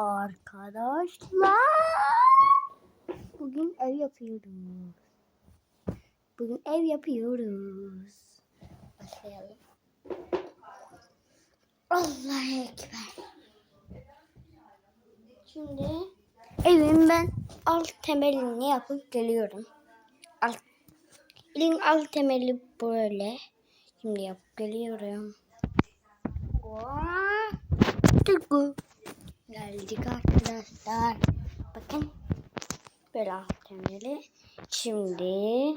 Arkadaşlar bugün ev yapıyoruz. Bugün ev yapıyoruz. Başlayalım. Allah ekber. Şimdi evin ben alt temelini yapıp geliyorum. Alt, evin alt temeli böyle. Şimdi yapıp geliyorum. Vaa! Tıkı. Geldik arkadaşlar. Bakın. Böyle temeli. Şimdi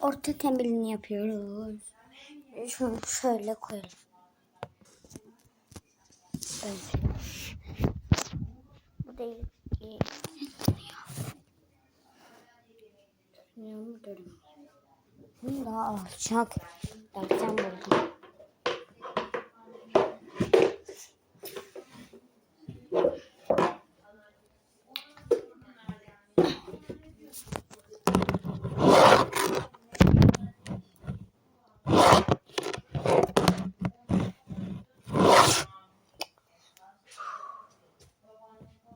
orta temelini yapıyoruz. Şunu şöyle koyalım. Böyle. Bu değil. Dönüyor. Bunu daha alçak. Yapacağım buldum.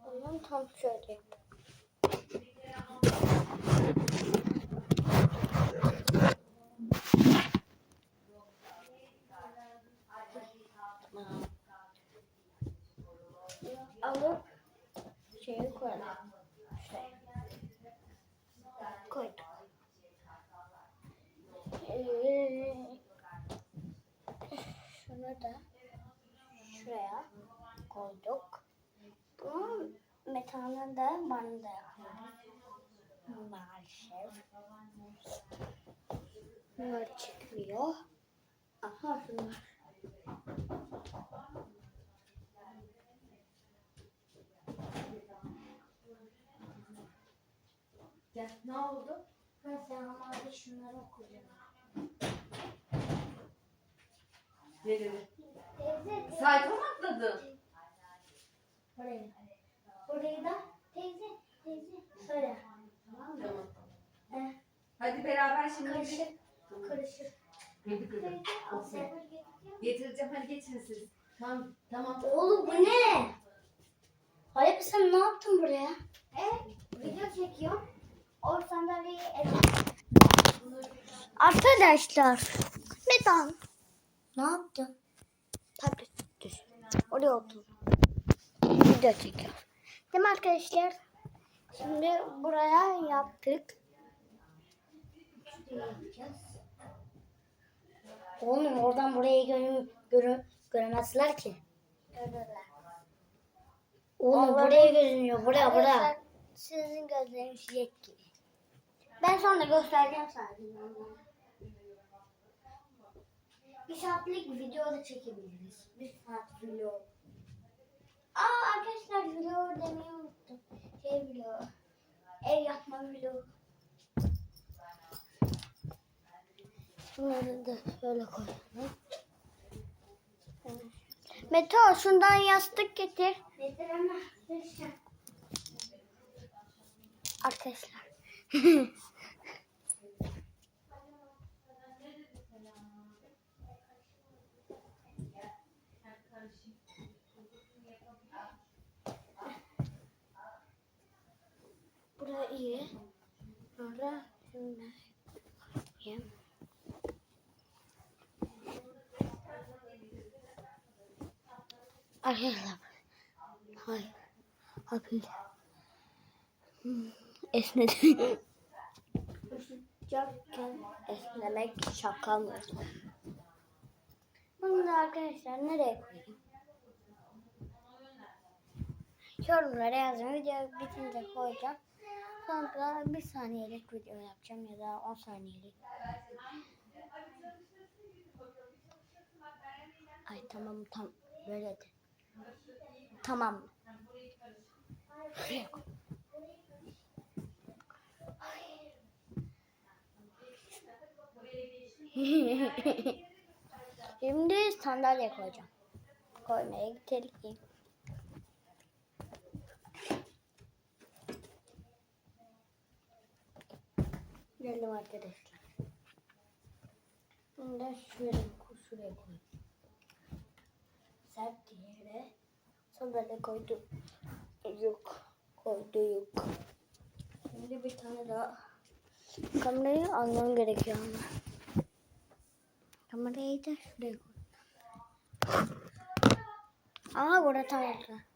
Ondan tam şöyle yap. Alıp şeye koyalım. Şuraya. Koyduk. Ee, şunu da şuraya koyduk. Bunun metanını da bana da yapıyoruz. Maalesef. Bunlar çıkmıyor. Aha bunlar. Ya ne oldu? Ben sen şunları okuyacağım. Ne dedi? Teyze, Sayfa mı atladın? Burayı. Burayı da teyze, teyze. Şöyle. Tamam. Eh, Hadi beraber şimdi. karışır, karışır. Hadi kızım. Getireceğim hadi geçin siz. Tamam tamam. Oğlum bu ne? Hayır sen ne yaptın buraya? E, video çekiyorum. O sandalyeyi Arkadaşlar. Metan. Ne yaptın? Tablet düş. Oraya otur. Video çekiyor. Değil mi arkadaşlar? Şimdi buraya yaptık. Oğlum oradan buraya görü, görü, göremezler ki. Görürler. Oğlum buraya görünüyor. Buraya buraya. Sizin gözleriniz yet gibi. Ben sonra göstereceğim sadece. Bir saatlik video da çekebiliriz. Bir saat video. Aa arkadaşlar video demeyi unuttum. Şey video. Ev yapma video. Bunları da şöyle koyalım. Meto şundan yastık getir. Getiremem. Arkadaşlar. iyi. Sonra şimdi yapayım. Arkadaşlar. Hayır. Hapis. Hmm, Esnedim. Sıcakken esnemek şaka mı? Bunu da arkadaşlar nereye koyayım? Yorumlara yazın. Video bitince koyacağım. Sonra bir saniyelik video yapacağım ya da 10 saniyelik. Ay tamam tam böyle de. Tamam. Şimdi sandalye koyacağım. Koymaya gidelim. Geldim arkadaşlar. Bunu da şöyle şuraya koy. Sert yere Sandalye koydu. Yok. Koydu yok. Şimdi bir tane daha. Kamerayı almam gerekiyor ama. Kamerayı da şuraya koy. Aa burada oldu.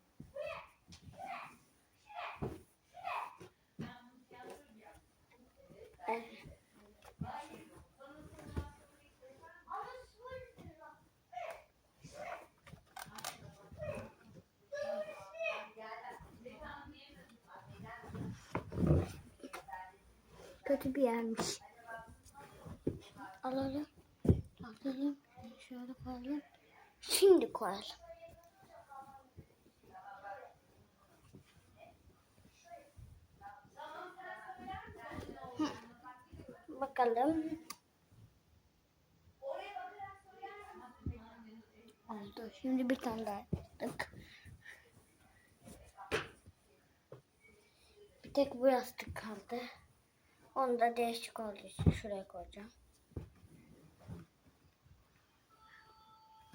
Kötü bir yermiş. Alalım. Alalım. Şöyle koyalım. Şimdi koyalım. Hı. Bakalım. Oldu. Şimdi bir tane daha yaptık. Bir tek bu yastık kaldı. Onu da değişik olduğu için şuraya koyacağım.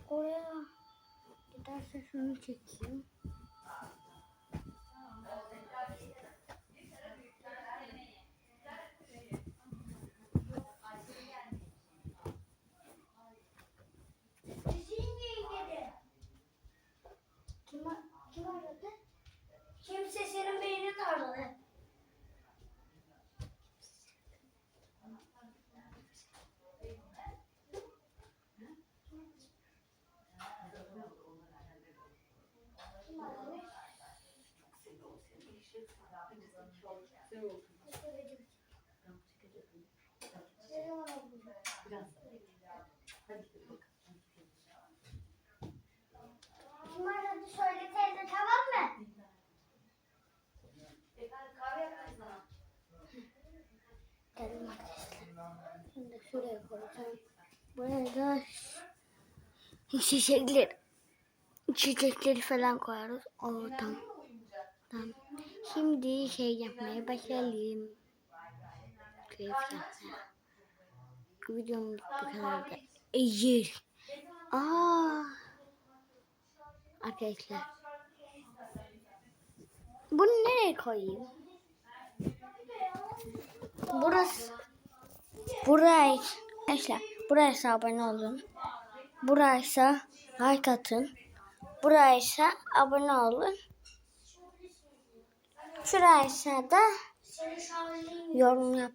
Oraya giderse şunu çekeyim. Aradı söyle teyze tamam mı? Geldim arkadaşlar. Şimdi şuraya koyacağım. Buraya da çiçekler, çiçekleri falan koyarız. O tamam. Tamam. Şimdi şey yapmaya başlayalım. Keyif yapmaya. Videomuz bu kadar da. Eğir. Aa. Arkadaşlar. Bunu nereye koyayım? Burası. Buraya. Arkadaşlar. Buraya abone olun. Buraya like atın. Buraya abone olun. Şuraya da yorum yap.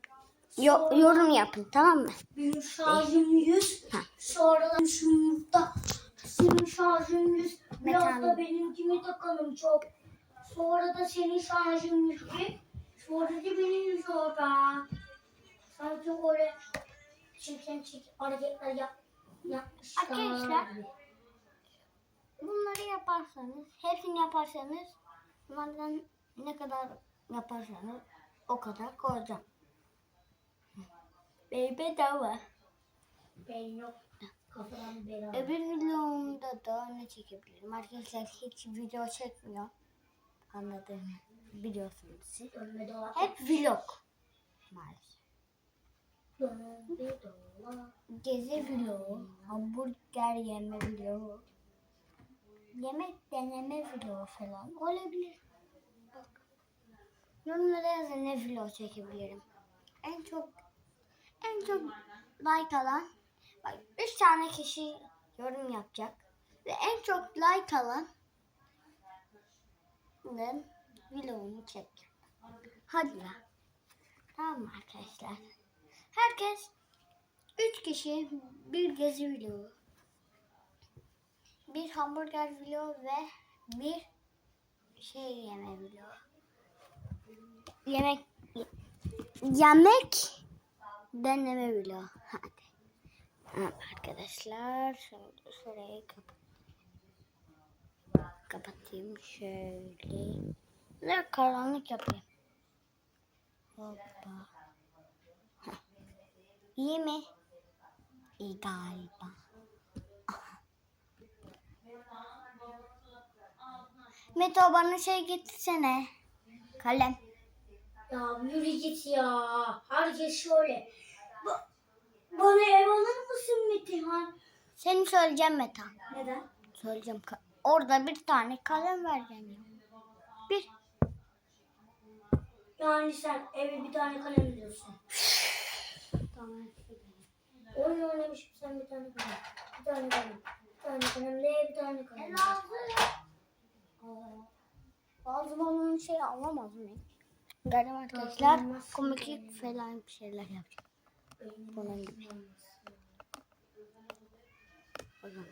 Yo- yorum yapın tamam mı? Benim şarjım 100. Ha. Sonra da şunda senin şarjın 100. Biraz Metan. da benimkini takalım çok. Sonra da senin şarjın 100 ki. Sonra da benim 100 orada. Sanki öyle çirkin çirkin hareketler yap, yapmışlar. Arkadaşlar. Bunları yaparsanız, hepsini yaparsanız bunlardan ne kadar yaparsanız o kadar koyacağım. Bey bedava. Ben yok. Kafadan beraber. Öbür videomda da ne çekebilirim? Arkadaşlar hiç video çekmiyor. Anladığını biliyorsunuz siz. Hep vlog. Maalesef. Gezi vlogu, hamburger yeme vlogu, yemek deneme vlogu falan olabilir. Yorumlara yazın ne vlog çekebilirim. En çok en çok like alan bak 3 tane kişi yorum yapacak ve en çok like alan vlogunu çek. Hadi lan. Tamam arkadaşlar? Herkes Üç kişi bir gezi vlogu, bir hamburger vlogu ve bir şey yeme vlogu. Yemek yemek deneme vlogu. Hadi. Evet arkadaşlar şimdi şurayı kapat. Kapatayım şöyle. Ne karanlık yapayım. Hoppa. Heh. İyi mi? İyi galiba. Meto bana şey getirsene. Kalem. Ya yürü git ya. Herkes şöyle. Ba- bana ev alır mısın Metehan? Seni söyleyeceğim Meta. Neden? Söyleyeceğim. Orada bir tane kalem vereceğim. Bir. Yani sen eve bir tane kalem diyorsun. Tamam. Oyun oynamışım sen bir tane kalem. Bir tane kalem. Bir tane kalem de bir tane kalem. Bazı zaman şey alamaz mıyım? Geldim arkadaşlar. Komiklik falan bir şeyler yapacağım. Bunun gibi. O zaman.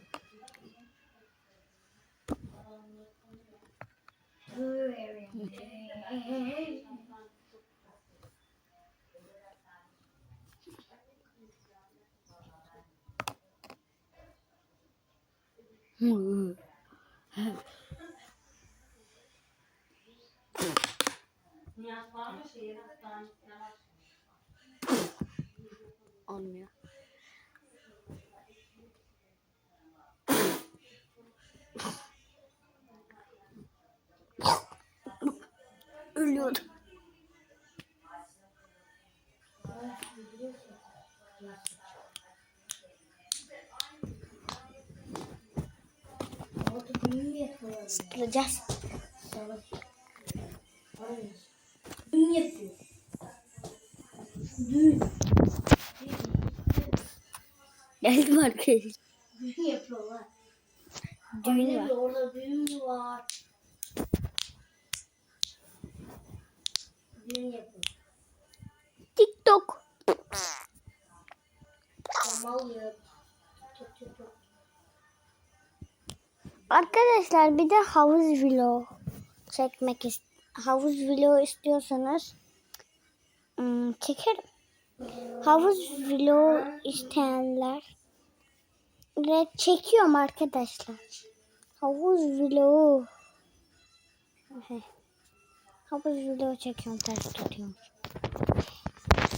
Olmuyor. Mü yapıyorlar? Sıkılacağız. Yapıyor? Düğün. Geldim arkadaşlar. Düğün yapıyorlar. Düğün var. Orada düğün var. Düğün yapıyor. TikTok. Mal ya. Tut tut. Arkadaşlar bir de havuz vlog çekmek ist havuz vlog istiyorsanız ım, çekerim. Havuz vlog isteyenler ve çekiyorum arkadaşlar. Havuz vlog. Havuz vlog çekiyorum ters tutuyorum.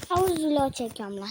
Havuz vlog çekiyorum lan.